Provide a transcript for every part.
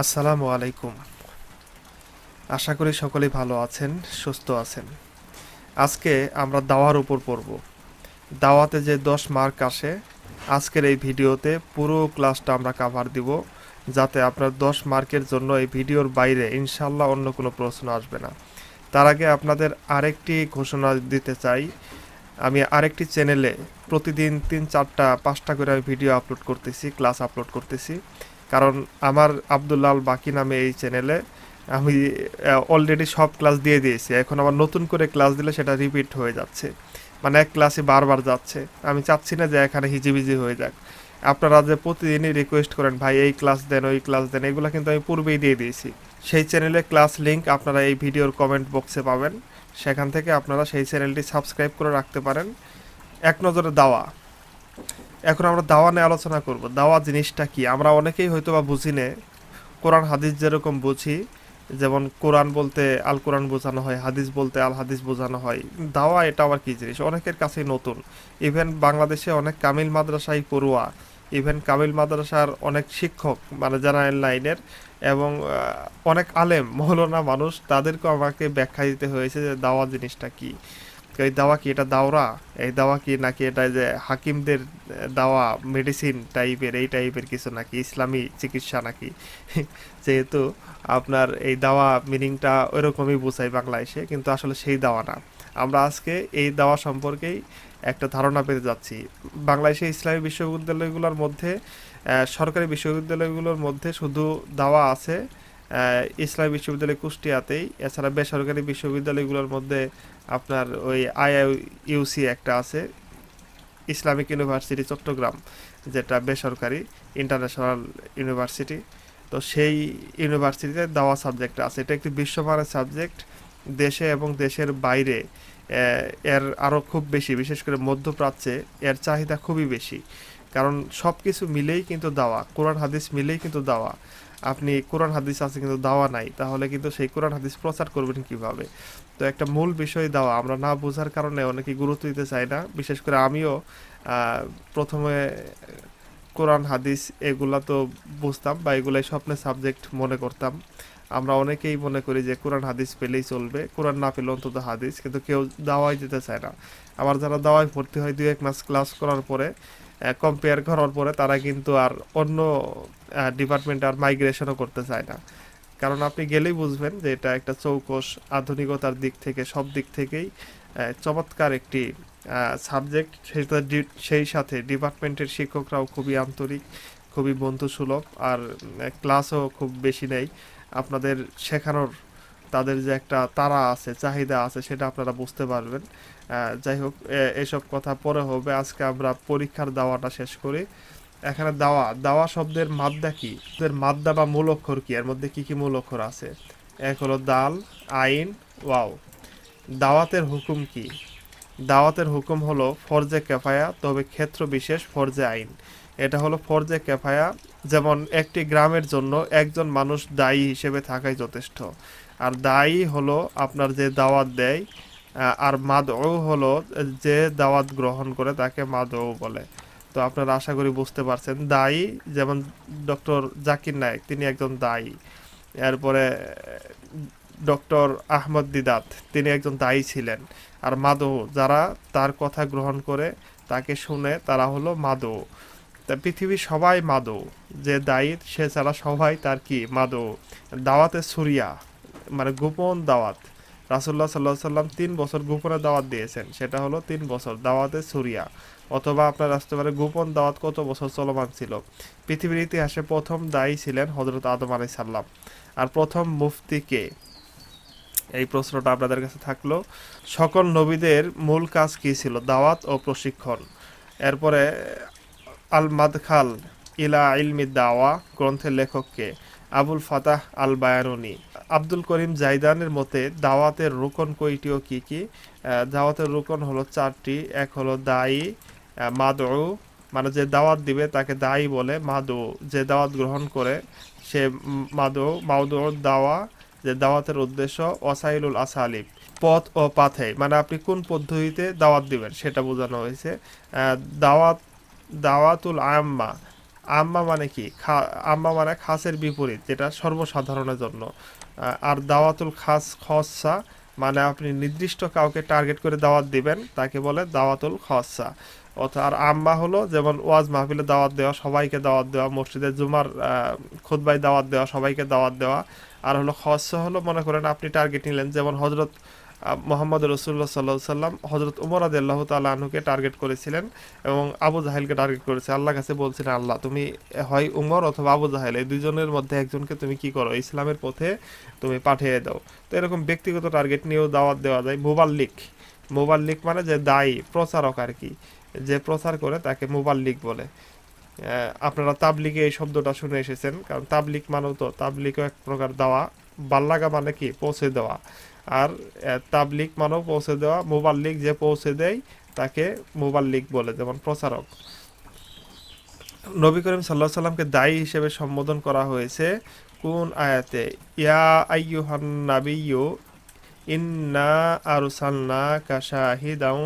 আসসালামু আলাইকুম। আশা করি সকলেই ভালো আছেন, সুস্থ আছেন। আজকে আমরা দাওয়ার উপর পড়ব। দাওয়াতে যে দশ মার্ক আসে, আজকের এই ভিডিওতে পুরো ক্লাসটা আমরা কাভার দিব, যাতে আপনার দশ মার্কের জন্য এই ভিডিওর বাইরে ইনশাল্লাহ অন্য কোনো প্রশ্ন আসবে না। তার আগে আপনাদের আরেকটি ঘোষণা দিতে চাই। আমি আরেকটি চ্যানেলে প্রতিদিন তিন চারটা, পাঁচটা করে আমি ভিডিও আপলোড করতেছি ক্লাস আপলোড করতেছি। কারণ আমার আবদুল্লাল বাকি নামে এই চ্যানেলে আমি অলরেডি সব ক্লাস দিয়ে দিয়েছি। এখন আবার নতুন করে ক্লাস দিলে সেটা রিপিট হয়ে যাচ্ছে। মানে এক ক্লাসে বারবার যাচ্ছে। আমি চাচ্ছি না যে এখানে হিজিবিজি হয়ে যাক। আপনারা যে প্রতিদিনই রিকোয়েস্ট করেন, ভাই, এই ক্লাস দেন, ওই ক্লাস দেন, এগুলো কিন্তু আমি পূর্বেই দিয়ে দিয়েছি। সেই চ্যানেলে ক্লাস লিংক আপনারা এই ভিডিওর কমেন্ট বক্সে পাবেন। সেখান থেকে আপনারা সেই চ্যানেলটি সাবস্ক্রাইব করে রাখতে পারেন। এক নজরে দাওয়া। এখন আমরা দাওয়া নিয়ে আলোচনা করব। দাওয়া জিনিসটা কি? আমরা অনেকেই হয়তো বা বুঝি নে, কোরআন, হাদিস যেরকম বুঝি, যেমন কোরআন বলতে আল কোরআন বোঝানো হয়, হাদিস বলতে আল হাদিস বোঝানো হয়। দাওয়া এটা আবার কী জিনিস? অনেকের কাছেই নতুন। ইভেন বাংলাদেশে অনেক কামিল মাদ্রাসায় পড়ুয়া। ইভেন কামিল মাদ্রাসার অনেক শিক্ষক মানে জেনারেল লাইনের এবং অনেক আলেম মহলনা মানুষ, তাদেরকেও আমাকে ব্যাখ্যা দিতে হয়েছে যে দাওয়া জিনিসটা কি। এই দাওয়া কি এটা দাওরা? এই দাওয়া কি নাকি এটা যে হাকিমদের দাওয়া মেডিসিন টাইপের এই টাইপের কিছু নাকি? ইসলামী চিকিৎসা নাকি? যেহেতু আপনার এই দাওয়া মিনিংটা ওইরকমই বোঝায় বাংলাদেশে কিন্তু আসলে সেই দাওয়া না। আমরা আজকে এই দাওয়া সম্পর্কেই একটা ধারণা পেতে যাচ্ছি। বাংলাদেশে ইসলামী বিশ্ববিদ্যালয়গুলোর মধ্যে সরকারি বিশ্ববিদ্যালয়গুলোর মধ্যে শুধু দাওয়া আছে ইসলামী বিশ্ববিদ্যালয় কুষ্টিয়াতেই, এছাড়া বেসরকারি বিশ্ববিদ্যালয়গুলোর মধ্যে আপনার ওই আইআইইউসি একটা আছে, ইসলামিক ইউনিভার্সিটি চট্টগ্রাম, যেটা বেসরকারি ইন্টারন্যাশনাল ইউনিভার্সিটি। তো সেই ইউনিভার্সিটিতে দেওয়া সাবজেক্ট আছে। এটা একটি বিশ্বমানের সাবজেক্ট। দেশে এবং দেশের বাইরে এর আরও খুব বেশি, বিশেষ করে মধ্যপ্রাচ্যে এর চাহিদা খুবই বেশি। কারণ সব কিছু মিলেই কিন্তু দাওয়া, কোরআন, হাদিস মিলেই কিন্তু দাওয়া। আপনি কোরআন হাদিস আছে কিন্তু দাওয়া নাই, তাহলে কিন্তু সেই কোরআন হাদিস প্রচার করবেন কীভাবে? তো একটা মূল বিষয় দাওয়া, আমরা না বোঝার কারণে অনেকে গুরুত্ব দিতে চাই না, বিশেষ করে আমিও প্রথমে কোরআন, হাদিস এগুলা তো বুঝতাম বা এগুলাই স্বপ্নের সাবজেক্ট মনে করতাম। আমরা অনেকেই মনে করি যে কোরআন, হাদিস পেলেই চলবে, কোরআন না পেলে অন্তত হাদিস, কিন্তু কেউ দাওয়াই দিতে চায় না। আবার যারা দাওয়ায় ভর্তি হয় দু এক মাস ক্লাস করার পরে কম্পেয়ার করার পরে তারা কিন্তু আর অন্য ডিপার্টমেন্টে আর মাইগ্রেশনও করতে চায় না। কারণ আপনি গেলেই বুঝবেন যে এটা একটা চৌকস আধুনিকতার দিক থেকে, সব দিক থেকেই চমৎকার একটি সাবজেক্ট সেটা সেই সাথে ডিপার্টমেন্টের শিক্ষকরাও খুবই আন্তরিক, খুবই বন্ধুসুলভ আর ক্লাসও খুব বেশি নেই। আপনাদের শেখানোর তাদের যে একটা তারা আছে, চাহিদা আছে, সেটা আপনারা বুঝতে পারবেন। যাই হোক এসব কথা পরে হবে। আজকে আমরা পরীক্ষার দাওয়াটা শেষ করি। এখানে দাওয়া দাওয়া শব্দের মাদ্দা কি? এর মাদ্দা বা মূল অক্ষর কি? এর মধ্যে কি কি মূল অক্ষর আছে? এক হলো দাল, আইন, ওয়াও। দাওয়াতের হুকুম কি? দাওয়াতের হুকুম হলো ফরজে কেফায়া, তবে ক্ষেত্র বিশেষ ফরজে আইন। এটা হলো ফরজে কেফায়া, যেমন একটি গ্রামের জন্য একজন মানুষ দায়ী হিসেবে থাকাই যথেষ্ট। আর দায়ী হলো আপনার যে দাওয়াত দেয় আর মাদও হলো যে দাওয়াত গ্রহণ করে তাকে মাদও বলে। তো আপনারা আশা করি বুঝতে পারছেন, দায়ী যেমন ডক্টর জাকির নায়েক, তিনি একজন দায়ী। এরপরে, ডক্টর আহমদ দিদাত, তিনি একজন দায়ী ছিলেন। আর মাদো যারা তার কথা গ্রহণ করে, তাকে শুনে তারা হলো মাদো তা পৃথিবীর সবাই মাদো যে দায়ী সে ছাড়া সবাই তার কি? মাদো দাওয়াতে সুরিয়া। মানে গোপন দাওয়াত। রাসুল্লাহ সাল্লাহ সাল্লাম তিন বছর গোপনে দাওয়াত দিয়েছেন। সেটা হলো তিন বছর দাওয়াতে সুরিয়া। অথবা আপনার আসতে পারে গোপন দাওয়াত কত বছর চলমান ছিল? পৃথিবীর ইতিহাসে প্রথম দায়ী ছিলেন হজরত আদম আলাই সাল্লাম আর প্রথম মুফতি কে? এই প্রশ্নটা আপনাদের কাছে থাকল। সকল নবীদের মূল কাজ কি ছিল? দাওয়াত ও প্রশিক্ষণ। এরপরে আল মাদখাল ইলা ইলমি দাওয়া, গ্রন্থের লেখককে Abul Fatah al Bayanuni Abdul Karim জাইদানের মতে দাওয়াতের রোকন কয়টি ও কি? কি দাওয়াতের রোকন হলো চারটি। এক হলো দায়ী মাদউ মানে যে দাওয়াত দিবে তাকে দায়ী বলে মাদু যে দাওয়াত গ্রহণ করে সে মাদু মাউদু দাওয়া, যে দাওয়াতের উদ্দেশ্য ওয়াসাইলুল আসালিব, পথ ও পাথে। মানে আপনি কোন পদ্ধতিতে দাওয়াত দিবেন সেটা বোঝানো হয়েছে। দাওয়াত, দাওয়াতুল আম্মা। আম্মা মানে কি? আম্মা মানে খাসের বিপরীত, যেটা সর্বসাধারণের জন্য। আর দাওয়াতুল খাস খসা মানে আপনি নির্দিষ্ট কাউকে টার্গেট করে দাওয়াত দিবেন, তাকে বলে দাওয়াতুল খসা। অর্থাৎ আর আম্মা হলো যেমন ওয়াজ মাহফিলে দাওয়াত দেওয়া, সবাইকে দাওয়াত দেওয়া, মসজিদে জুমার খুদ্বাই দাওয়াত দেওয়া, সবাইকে দাওয়াত দেওয়া। আর হলো খসা হলো, মনে করেন আপনি টার্গেট নিলেন, যেমন হজরত মোহাম্মদ রসুল্লাহ সাল্লাহ সাল্লাম হজরত উমর আদি আল্লাহ তাল্লাহ আনহুকে টার্গেট করেছিলেন এবং আবু জাহেলকে টার্গেট করেছে। আল্লাহ কাছে বলছিলেন, আল্লাহ, তুমি হয় উমর অথবা আবু জাহেল, এই দুজনের মধ্যে একজনকে তুমি কি করো? ইসলামের পথে তুমি পাঠিয়ে দাও। তো এরকম ব্যক্তিগত টার্গেট নিয়েও দাওয়াত দেওয়া যায়। মোবাল্লিক মোবাল্লিক মানে যে দায়ী, প্রচারক আর কি, যে প্রচার করে তাকে মোবাল্লিক বলে। আপনারা তাবলিগে এই শব্দটা শুনে এসেছেন, কারণ তাবলিক মানেও তো তাবলিকও এক প্রকার দেওয়া। বাল্লাগা মানে কি? পৌঁছে দেওয়া। আর তাবলিক মানেও পৌঁছে দেওয়া মোবাল্লিক যে পৌঁছে দেয়, তাকে মোবাল্লিক বলে, যেমন প্রচারক। নবী করিম সাল্লাহ সাল্লামকে দায়ী হিসেবে সম্বোধন করা হয়েছে, কোন আয়াতে? ইয়া আইয়ুহান নাবিয়্যু, ইন্না আরসালনা কাশাহিদাও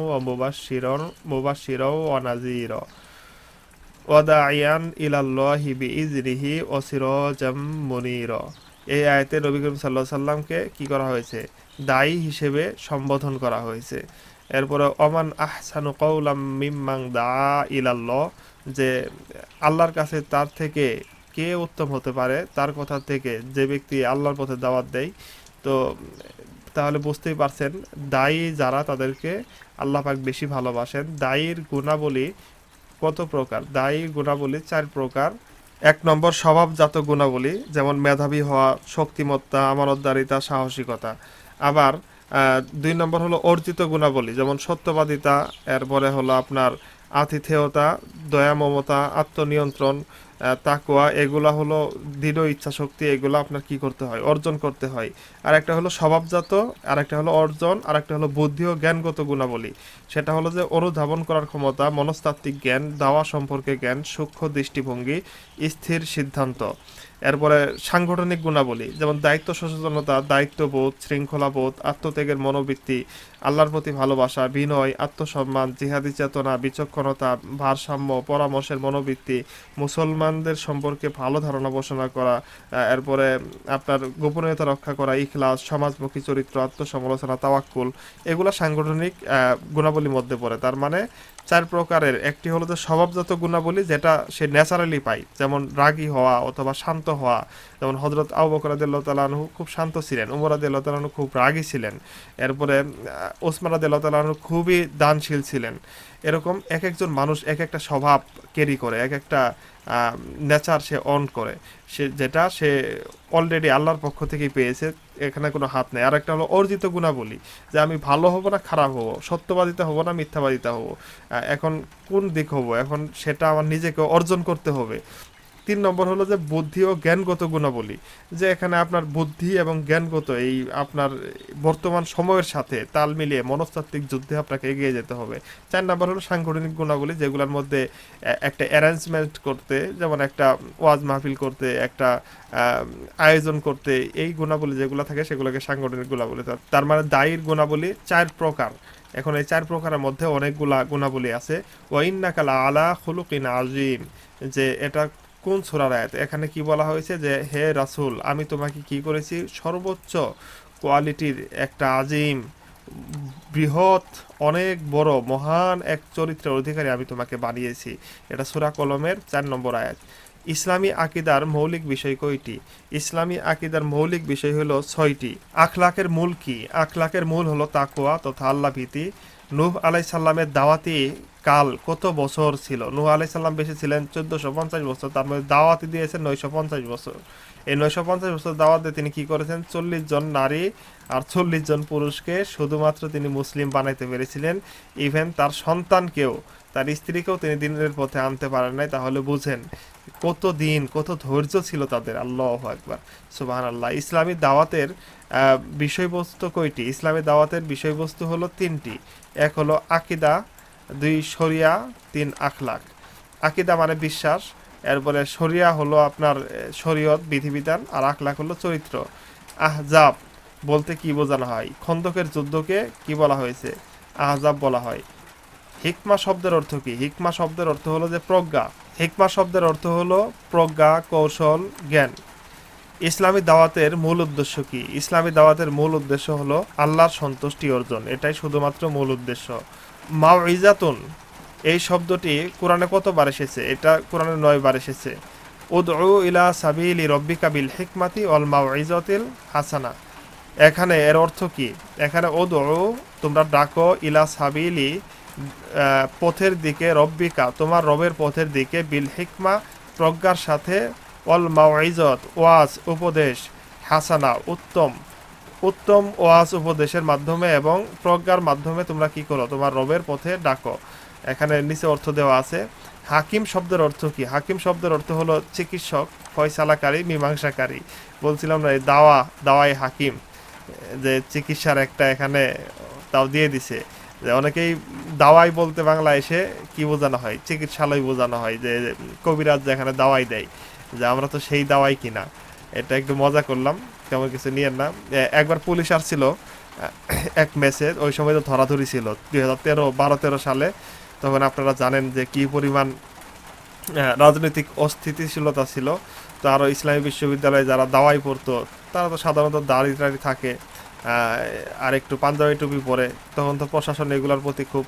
মুবাশশিরান নাযীরা, ওয়া দাইয়ান ইলাল্লাহি বিইজনিহি ওয়া সিরাজাম মুনীরা। এই আয়াতে নবী করিম সাল্লাহ সাল্লামকে কি করা হয়েছে? দায়ী হিসেবে সম্বোধন করা হয়েছে। এরপরে অমান আহসানু কৌলাম মিম্মাং দা ইলাল্লাহ যে আল্লাহর কাছে তার থেকে কে উত্তম হতে পারে, তার কথা থেকে যে ব্যক্তি আল্লাহর পথে দাওয়াত দেয়, তো তাহলে বুঝতেই পারছেন, দায়ী যারা তাদেরকে আল্লাহ পাক বেশি ভালোবাসেন। দায়ীর গুণাবলী কত প্রকার? দায়ী গুণাবলী চার প্রকার। এক নম্বর স্বভাবজাত গুণাবলী, যেমন মেধাবী হওয়া, শক্তিমত্তা, আমানতদারিতা, সাহসিকতা। আবার দুই নম্বর হলো অর্জিত গুণাবলী, যেমন সত্যবাদিতা, এরপরে হলো আপনার আতিথেয়তা দয়া মমতা আত্মনিয়ন্ত্রণ আহ, তাকওয়া এগুলা হলো দৃঢ় ইচ্ছা শক্তি এগুলো আপনার কি করতে হয়? অর্জন করতে হয়। আর একটা হলো স্বভাবজাত আর একটা হলো অর্জন আর একটা হলো বুদ্ধি ও জ্ঞানগত গুণাবলী। সেটা হলো যে অনুধাবন করার ক্ষমতা মনস্তাত্ত্বিক জ্ঞান দাওয়া সম্পর্কে জ্ঞান সূক্ষ্ম দৃষ্টিভঙ্গি স্থির সিদ্ধান্ত। এরপরে সাংগঠনিক গুণাবলী, যেমন দায়িত্ব সচেতনতা, দায়িত্ববোধ, শৃঙ্খলাবোধ, আত্মত্যাগের মনোবৃত্তি, আল্লাহর প্রতি ভালোবাসা, বিনয়, আত্মসম্মান, জিহাদি চেতনা, বিচক্ষণতা, ভারসাম্য, পরামর্শের মনোবৃত্তি, মুসলমানদের সম্পর্কে ভালো ধারণা পোষণা করা এরপরে আপনার গোপনীয়তা রক্ষা করা, ইখলাস, সমাজমুখী চরিত্র, আত্মসমালোচনা, তাওয়াক্কুল, এগুলো সাংগঠনিক গুণাবলীর মধ্যে পড়ে। তার মানে চার প্রকারের। একটি হলো যে স্বভাবজাত গুণাবলী যেটা সে ন্যাচারালি পায় যেমন রাগী হওয়া অথবা শান্ত হওয়া। যেমন হজরত আবু বকর রাদিয়াল্লাহু তাআলা খুব শান্ত ছিলেন উমর রাদিয়াল্লাহু তাআলা আনহু খুব রাগী ছিলেন। এরপরে আহ, ওসমান আদি তাআলা আনহু খুবই দানশীল ছিলেন। এরকম এক একজন মানুষ এক একটা স্বভাব ক্যারি করে এক একটা নেচার সে অন করে। সে যেটা সে অলরেডি আল্লাহর পক্ষ থেকেই পেয়েছে, এখানে কোনো হাত নেই। আর একটা হলো অর্জিত গুণাবলী, যে আমি ভালো হব না খারাপ হব, সত্যবাদিতা হব না মিথ্যাবাদিতা হব। এখন কোন দিক হব? এখন সেটা আমার নিজেকে অর্জন করতে হবে। তিন নম্বর হলো যে বুদ্ধি ও জ্ঞানগত গুণাবলী, যে এখানে আপনার বুদ্ধি এবং জ্ঞানগত এই আপনার বর্তমান সময়ের সাথে তাল মিলিয়ে মনস্তাত্ত্বিক যুদ্ধে আপনাকে এগিয়ে যেতে হবে। চার নম্বর হলো সাংগঠনিক গুণাবলী, যেগুলোর মধ্যে একটা অ্যারেঞ্জমেন্ট করতে, যেমন একটা ওয়াজ মাহফিল করতে, একটা আয়োজন করতে, এই গুণাবলী যেগুলো থাকে সেগুলোকে সাংগঠনিক গুণাবলী তার- মানে দায়ীর গুণাবলী চার প্রকার। এখন এই চার প্রকারের মধ্যে অনেকগুলা গুণাবলী আছে। ওয়াইন্নাকালা আলা খুলুকিন আজিম, যে এটা কোন সূরার আয়াত? এখানে কি বলা হয়েছে যে, হে রাসূল, আমি তোমাকে কি করেছি? সর্বোচ্চ কোয়ালিটির একটা আজিম, বৃহৎ, অনেক বড়, মহান এক চরিত্রের অধিকারী আমি তোমাকে বানিয়েছি। এটা সূরা কলমের চার নম্বর আয়াত। ইসলামী আকিদার মৌলিক বিষয় কয়টি? ইসলামী আকিদার মৌলিক বিষয় হলো ছয়টি। আখলাকের মূল কি? আখলাকের মূল হলো তাকওয়া তথা আল্লাহ ভীতি। নূহ আলাই সাল্লামের দাওয়াতি কাল কত বছর ছিল? নূহ আলাই সাল্লাম বেশি ছিলেন চোদ্দশো পঞ্চাশ বছর, তার মধ্যে দাওয়াতি দিয়েছেন নয়শো পঞ্চাশ বছর। এই নয়শো পঞ্চাশ বছর দাওয়াতে তিনি কি করেছেন? চল্লিশ জন নারী আর চল্লিশ জন পুরুষকে শুধুমাত্র তিনি মুসলিম বানাইতে পেরেছিলেন। ইভেন তার সন্তানকেও, তার স্ত্রীকেও তিনি দিনের পথে আনতে পারেন নাই। তাহলে বুঝেন কত দিন, কত ধৈর্য ছিল তাদের। আল্লাহ একবার সুবাহ আল্লাহ ইসলামী দাওয়াতের বিষয়বস্তু কয়টি? ইসলামী দাওয়াতের বিষয়বস্তু হলো তিনটি। এক হলো আকিদা, দুই শরিয়া, তিন আখলাক। আকিদা মানে বিশ্বাস, এরপরে শরিয়া হলো আপনার শরীয়ত, বিধিবিধান, আর আখলাক হলো চরিত্র। আহজাব বলতে কি বোঝানো হয়? খন্দকের যুদ্ধকে কি বলা হয়েছে? আহজাব বলা হয়। হিকমা শব্দের অর্থ কি? হিকমা শব্দের অর্থ হলো যে প্রজ্ঞা। হিকমা শব্দের অর্থ হলো প্রজ্ঞা, কৌশল, জ্ঞান। ইসলামী দাওয়াতের মূল উদ্দেশ্য কি? ইসলামী দাওয়াতের মূল উদ্দেশ্য হলো আল্লাহর সন্তুষ্টি অর্জন। এটাই শুধুমাত্র মূল উদ্দেশ্য। মাও ইজাতুন এই শব্দটি কোরআনে কতবার এসেছে? এটা কোরআনে নয় বার এসেছে। উদউ ইলা সাবিলি রব্বিকা বিল হিকমাতি অল মাও ইজাতিল হাসানা। এখানে এর অর্থ কি? এখানে ওদউ তোমরা ডাকো ইলা সাবিলি পথের দিকে রব্বিকা, তোমার রবের পথের দিকে বিল হিকমা, প্রজ্ঞার সাথে অল মাওয়াইজত ওয়াজ উপদেশ, হাসানা, উত্তম। উত্তম ওয়াজ উপদেশের মাধ্যমে এবং প্রজ্ঞার মাধ্যমে তোমরা কি করো? তোমার রবের পথে ডাকো। এখানে নিচে অর্থ দেওয়া আছে। হাকিম শব্দের অর্থ কি? হাকিম শব্দের অর্থ হলো চিকিৎসক, ফয়সালাকারী, মীমাংসাকারী। বলছিলাম না, এই দাওয়া, দাওয়াই হাকিম, যে চিকিৎসার একটা এখানে তাও দিয়ে দিছে। যে অনেকেই দাওয়াই বলতে বাংলা এসে কি বোঝানো হয়? চিকিৎসালয় বোঝানো হয়, যে কবিরাজ যেখানে দাওয়াই দেয়। যে আমরা তো সেই দাওয়াই কিনা। এটা একটু মজা করলাম, তেমন কিছু নিয়েন না। একবার পুলিশ আসছিল এক মেসে ওই সময় তো ধরাধরি ছিল, দুই হাজার তেরো, বারো তেরো সালে। তখন আপনারা জানেন যে কি পরিমাণ রাজনৈতিক অস্থিতিশীলতা ছিল। তো আরও ইসলামী বিশ্ববিদ্যালয়ে যারা দাওয়াই পড়তো, তারা তো সাধারণত দাড়ি টাড়ি থাকে আর একটু পাঞ্জাবি টুপি পরে। তখন তো প্রশাসন এগুলোর প্রতি খুব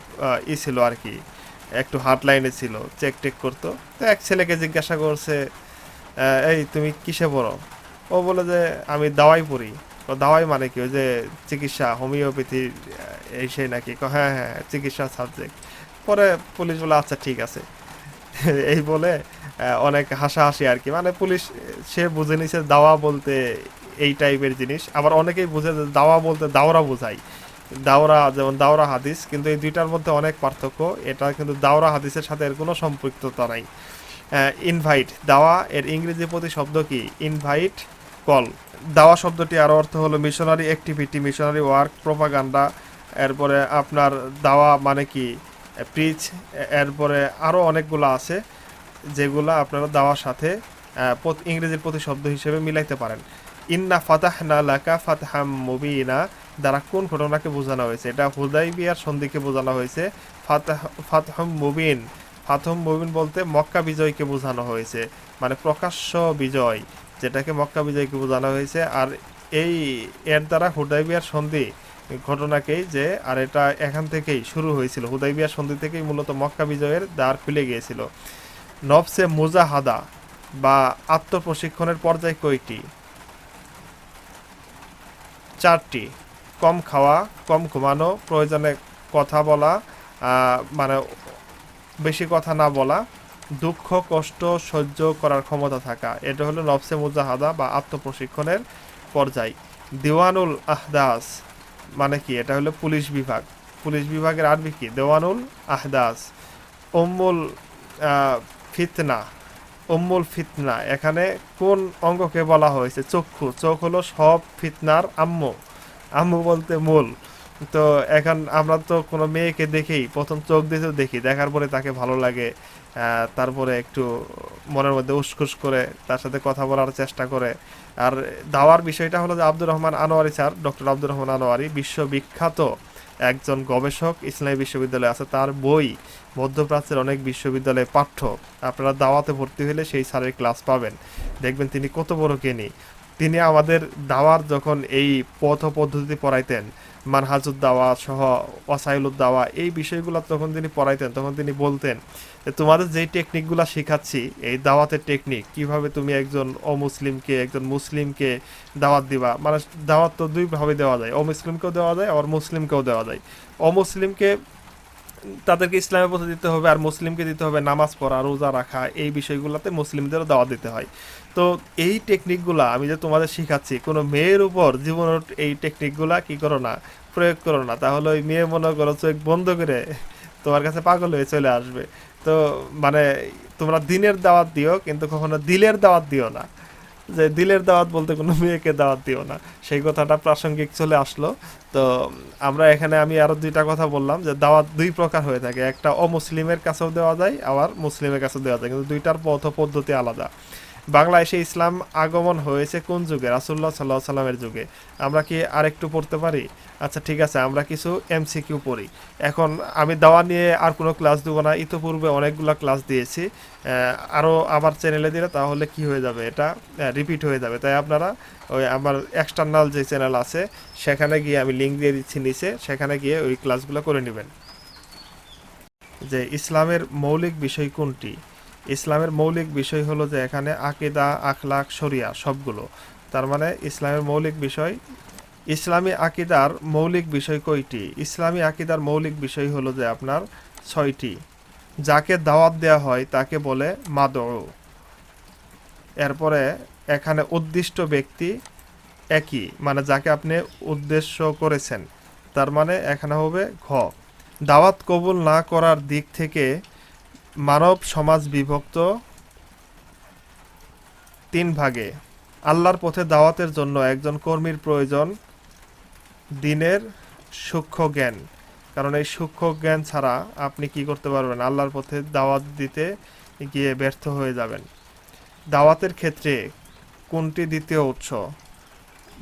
ই ছিল আর কি, একটু হার্ড লাইনে ছিল চেক টেক করতো। তো এক ছেলেকে জিজ্ঞাসা করছে এই তুমি কিসে পড়ো? ও বলে যে আমি দাওয়াই পড়ি। তো দাওয়াই মানে কি? ওই যে চিকিৎসা হোমিওপ্যাথি আহ, এই সেই নাকি? কয়, হ্যাঁ হ্যাঁ চিকিৎসা সাবজেক্ট। পরে পুলিশ বলে আচ্ছা ঠিক আছে। এই বলে অনেক হাসাহাসি আর কি। মানে পুলিশ সে বুঝে নিছে দাওয়া বলতে এই টাইপের জিনিস। আবার অনেকেই বুঝে যে দাওয়া বলতে দাওরা বোঝায়। দাওরা যেমন দাওরা হাদিস কিন্তু এই দুইটার মধ্যে অনেক পার্থক্য। এটা কিন্তু দাওরা হাদিসের সাথে এর কোনো সম্পৃক্ততা নাই। ইনভাইট দাওয়া এর ইংরেজি প্রতি শব্দ কি? ইনভাইট কল দাওয়া শব্দটি আরও অর্থ হলো missionary activity missionary work propaganda এরপরে আপনার দাওয়া মানে কি? প্রিচ এরপরে আরও অনেকগুলো আছে যেগুলো আপনারা দাওয়ার সাথে ইংরেজির প্রতি শব্দ হিসেবে মিলাইতে পারেন। ইন্না ফাতাহনা লাকা ফাতহাম মুবিনা দ্বারা কোন ঘটনাকে বোঝানো হয়েছে? এটা হুদাই বিয়ার সন্ধিকে বোঝানো হয়েছে। ফাতাহ, ফাতহম মুবিন ফাতহম মুবিন বলতে মক্কা বিজয়কে বোঝানো হয়েছে। মানে প্রকাশ্য বিজয়, যেটাকে মক্কা বিজয়কে বোঝানো হয়েছে। আর এই, এর দ্বারা হুদাইবিয়ার সন্ধি ঘটনাকেই যে, আর এটা এখান থেকেই শুরু হয়েছিল। হুদাইবিয়ার সন্ধি থেকেই মূলত মক্কা বিজয়ের দ্বার খুলে গিয়েছিল। নবসে মুজাহাদা বা আত্মপ্রশিক্ষণের পর্যায় কয়টি? চারটি। কম খাওয়া, কম ঘুমানো, প্রয়োজনে কথা বলা মানে বেশি কথা না বলা, দুঃখ, কষ্ট সহ্য করার ক্ষমতা থাকা। এটা হলো নবসে মুজাহাদা বা আত্মপ্রশিক্ষণের পর্যায়। দেওয়ানুল আহদাস মানে কি? এটা হলো পুলিশ বিভাগ। পুলিশ বিভাগের আরবি কি? দেওয়ানুল আহদাস। অম্মুল ফিতনা। উম্মুল ফিতনা। এখানে কোন অঙ্গকে বলা হয়েছে? চক্ষু। চোখ হলো সব ফিতনার আম্মু। আম্মু বলতে মূল। তো এখন আমরা তো কোনো মেয়েকে দেখেই, প্রথম চোখ দিতেও দেখি, দেখার পরে তাকে ভালো লাগে তারপরে একটু মনের মধ্যে উসখুস করে তার সাথে কথা বলার চেষ্টা করে। আর দাওয়ার বিষয়টা হলো যে আব্দুর রহমান আনোয়ারি স্যার, ডক্টর আব্দুর রহমান আনোয়ারি বিশ্ববিখ্যাত একজন গবেষক, ইসলামী বিশ্ববিদ্যালয়ে আছে, তার বই মধ্যপ্রাচ্যের অনেক বিশ্ববিদ্যালয়ে পাঠ্য। আপনারা দাওয়াতে ভর্তি হলে সেই স্যারের ক্লাস পাবেন। দেখবেন তিনি কত বড় কেনি তিনি আমাদের দাওয়ার যখন এই পথ পদ্ধতি পড়াইতেন মানহাজুদ দাওয়া সহ ওয়াসাইলুদ দাওয়া এই বিষয়গুলো যখন তিনি পড়াইতেন, তখন তিনি বলতেন যে, তোমাদের যেই টেকনিকগুলো শেখাচ্ছি, এই দাওয়াতের টেকনিক কীভাবে তুমি একজন অমুসলিমকে, একজন মুসলিমকে দাওয়াত দিবা? মানে দাওয়াত তো দুইভাবে দেওয়া যায়, অমুসলিমকেও দেওয়া যায়, আবার মুসলিমকেও দেওয়া যায়। অমুসলিমকে তাদেরকে ইসলামের পথে দিতে হবে, আর মুসলিমকে দিতে হবে নামাজ পড়া, রোজা রাখা, এই বিষয়গুলোতে মুসলিমদেরও দাওয়া দিতে হয়। তো এই টেকনিকগুলা আমি যে তোমাদের শেখাচ্ছি, কোনো মেয়ের উপর জীবনের এই টেকনিকগুলা কি করো না, প্রয়োগ করো না। তাহলে ওই মেয়ে মনে করো চোখ বন্ধ করে তোমার কাছে পাগল হয়ে চলে আসবে। তো মানে তোমরা দিনের দাওয়াত দিও, কিন্তু কখনো দিলের দাওয়াত দিও না। যে দিলের দাওয়াত বলতে কোনো মেয়েকে দাওয়াত দিও না। সেই কথাটা প্রাসঙ্গিক চলে আসলো। তো আমরা এখানে আমি আরও দুইটা কথা বললাম যে দাওয়াত দুই প্রকার হয়ে থাকে। একটা অমুসলিমের কাছেও দেওয়া যায়, আবার মুসলিমের কাছেও দেওয়া যায়। কিন্তু দুইটার পথ পদ্ধতি আলাদা। বাংলাদেশে ইসলাম আগমন হয়েছে কোন যুগে? রাসুল্লাহ সাল্লাহ সাল্লামের যুগে। আমরা কি আরেকটু পড়তে পারি? আচ্ছা ঠিক আছে, আমরা কিছু এমসিকিউ পড়ি। এখন আমি দাওয়া নিয়ে আর কোনো ক্লাস দেবো না। ইতোপূর্বে অনেকগুলো ক্লাস দিয়েছি। আরও আমার চ্যানেলে দিলে তাহলে কি হয়ে যাবে? এটা রিপিট হয়ে যাবে। তাই আপনারা ওই আমার এক্সটার্নাল যে চ্যানেল আছে, সেখানে গিয়ে আমি লিঙ্ক দিয়ে দিচ্ছি নিচে। সেখানে গিয়ে ওই ক্লাসগুলো করে নেবেন। যে ইসলামের মৌলিক বিষয় কোনটি? ইসলামের মৌলিক বিষয় হলো যে এখানে আকিদা, আখলাক, শরিয়া সবগুলো। তার মানে ইসলামের মৌলিক বিষয়, ইসলামী আকিদার মৌলিক বিষয় কয়টি? ইসলামী আকিদার মৌলিক বিষয় হলো যে আপনার ছয়টি। যাকে দাওয়াত দেওয়া হয় তাকে বলে মাদউ। এরপরে এখানে উদ্দিষ্ট ব্যক্তি একই মানে যাকে আপনি উদ্দেশ্য করেছেন। তার মানে এখানে হবে ঘ। দাওয়াত কবুল না করার দিক থেকে মানব সমাজ বিভক্ত তিন ভাগে। আল্লাহর পথে দাওয়াতের জন্য একজন কর্মীর প্রয়োজন দিনের সূক্ষ্ম জ্ঞান। কারণ এই সূক্ষ্ম জ্ঞান ছাড়া আপনি কি করতে পারবেন? আল্লাহর পথে দাওয়াত দিতে গিয়ে ব্যর্থ হয়ে যাবেন। দাওয়াতের ক্ষেত্রে কোনটি দ্বিতীয় উৎস?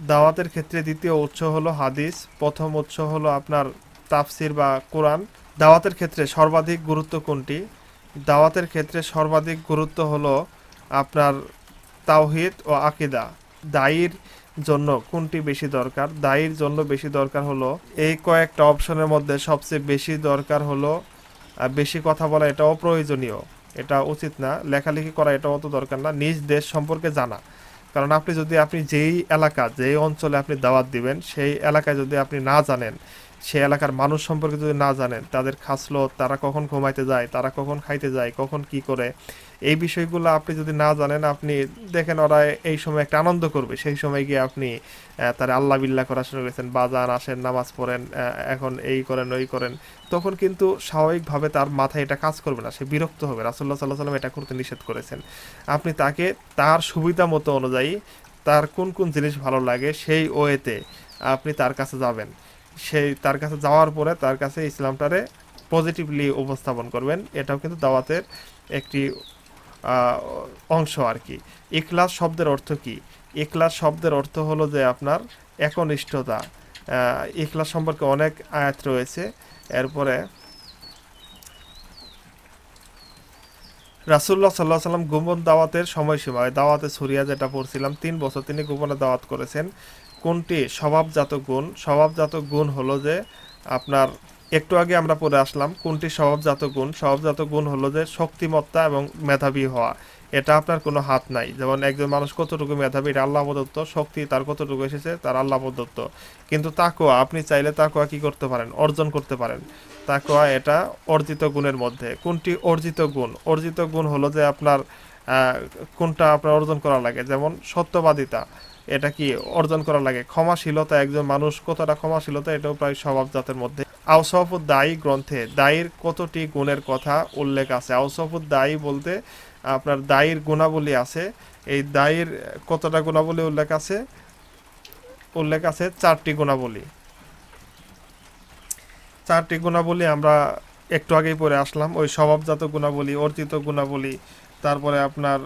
দাওয়াতের ক্ষেত্রে দ্বিতীয় উৎস হলো হাদিস, প্রথম উৎস হলো আপনার তাফসির বা কোরআন। দাওয়াতের ক্ষেত্রে সর্বাধিক গুরুত্ব কোনটি? দাওয়াতের ক্ষেত্রে সর্বাধিক গুরুত্ব হলো আপনার তাওহিদ ও আকিদা। দায়ীর জন্য কোনটি বেশি দরকার? দায়ীর জন্য বেশি দরকার হলো এই কয়েকটা অপশনের মধ্যে সবচেয়ে বেশি দরকার হলো বেশি কথা বলা এটা অপ্রয়োজনীয় এটা উচিত না। লেখালেখি করা এটা অত দরকার না। নিজ দেশ সম্পর্কে জানা। কারণ আপনি যদি আপনি যেই এলাকা, যেই অঞ্চলে আপনি দাওয়াত দিবেন, সেই এলাকায় যদি আপনি না জানেন সেই এলাকার মানুষ সম্পর্কে যদি না জানেন তাদের খাসলত তারা কখন ঘুমাইতে যায়, তারা কখন খাইতে যায়, কখন কি করে, এই বিষয়গুলো আপনি যদি না জানেন, আপনি দেখেন ওরা এই সময় একটা আনন্দ করবে। সেই সময় গিয়ে আপনি তার তারা আল্লাহ বিল্লাহ করা শুরু করেছেন, বাজান আসেন, নামাজ পড়েন এখন এই করেন, ওই করেন, তখন কিন্তু স্বাভাবিকভাবে তার মাথায় এটা কাজ করবে না, সে বিরক্ত হবে। রাসুল্লাহ সাল্লাহ সাল্লাম এটা করতে নিষেধ করেছেন। আপনি তাকে তার সুবিধা মতো অনুযায়ী তার কোন কোন জিনিস ভালো লাগে, সেই ওয়েতে আপনি তার কাছে যাবেন। সেই তার কাছে যাওয়ার পরে তার কাছে ইসলামটারে পজিটিভলি উপস্থাপন করবেন। এটাও কিন্তু দাওয়াতের একটি অংশ আর কি। ইখলাস শব্দের অর্থ কি? ইখলাস শব্দের অর্থ হলো যে আপনার একনিষ্ঠতা। ইখলাস সম্পর্কে অনেক আয়াত রয়েছে। এরপরে রাসুল্লাহ সাল্লাহ সাল্লাম গোপন দাওয়াতের সময়সীমা দাওয়াতে সুরিয়া যেটা পড়ছিলাম, তিন বছর তিনি গোপনে দাওয়াত করেছেন। কোনটি স্বভাবজাত গুণ? স্বভাবজাত গুণ হলো যে আপনার একটু আগে আমরা পড়ে আসলাম, কোনটি স্বভাবজাত গুণ? স্বভাবজাত গুণ হলো যে শক্তিমত্তা এবং মেধাবী হওয়া। এটা আপনার কোনো হাত নাই। যেমন একজন মানুষ কতটুকু মেধাবী, এটা আল্লাহ প্রদত্ত শক্তি, তার কতটুকু এসেছে, তার আল্লাহ প্রদত্ত। কিন্তু তাকোয়া আপনি চাইলে তাকোয়া কি করতে পারেন? অর্জন করতে পারেন। তাকোয়া এটা অর্জিত গুণের মধ্যে। কোনটি অর্জিত গুণ? অর্জিত গুণ হলো যে আপনার কোনটা আপনার অর্জন করা লাগে? যেমন সত্যবাদিতা, এটা কি অর্জন করা লাগে? ক্ষমাশীলতা, একজন মানুষ কতটা ক্ষমাশীলতা, এটাও প্রায় স্বভাবজাতের মধ্যে। আউসফুদ দায়ী গ্রন্থে দায়ীর কতটি গুণের কথা উল্লেখ আছে? আউসফুদ দায়ী বলতে আপনার দায়ীর গুণাবলী আছে। এই দায়ীর কতটা গুণাবলী উল্লেখ আছে? উল্লেখ আছে চারটি গুণাবলী। চারটি গুণাবলী আমরা একটু আগেই পরে আসলাম। ওই স্বভাবজাত গুণাবলী, অর্জিত গুণাবলী তারপরে আপনার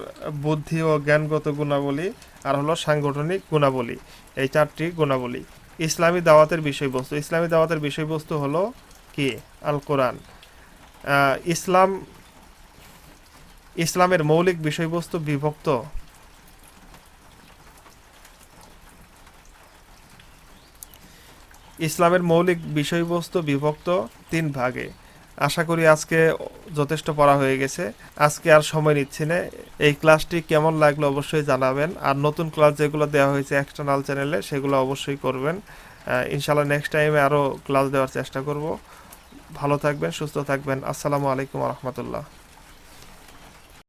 বুদ্ধি ও জ্ঞানগত গুণাবলী আর হলো সাংগঠনিক গুণাবলী। এই চারটি গুণাবলী। ইসলামী দাওয়াতের বিষয়বস্তু। ইসলামী দাওয়াতের বিষয়বস্তু হলো কি? আল কোরআন ইসলাম, ইসলামের মৌলিক বিষয়বস্তু বিভক্ত। ইসলামের মৌলিক বিষয়বস্তু বিভক্ত তিন ভাগে। আশা করি আজকে যথেষ্ট পড়া হয়ে গেছে। আজকে আর সময় নিচ্ছি না। এই ক্লাসটি কেমন লাগল অবশ্যই জানাবেন। আর নতুন ক্লাস যেগুলো দেওয়া হয়েছে এক্সটার্নাল চ্যানেলে সেগুলো অবশ্যই করবেন। ইনশাল্লাহ নেক্সট টাইমে আরও ক্লাস দেওয়ার চেষ্টা করব। ভালো থাকবেন, সুস্থ থাকবেন। আসসালামু আলাইকুম রহমতুল্লাহ।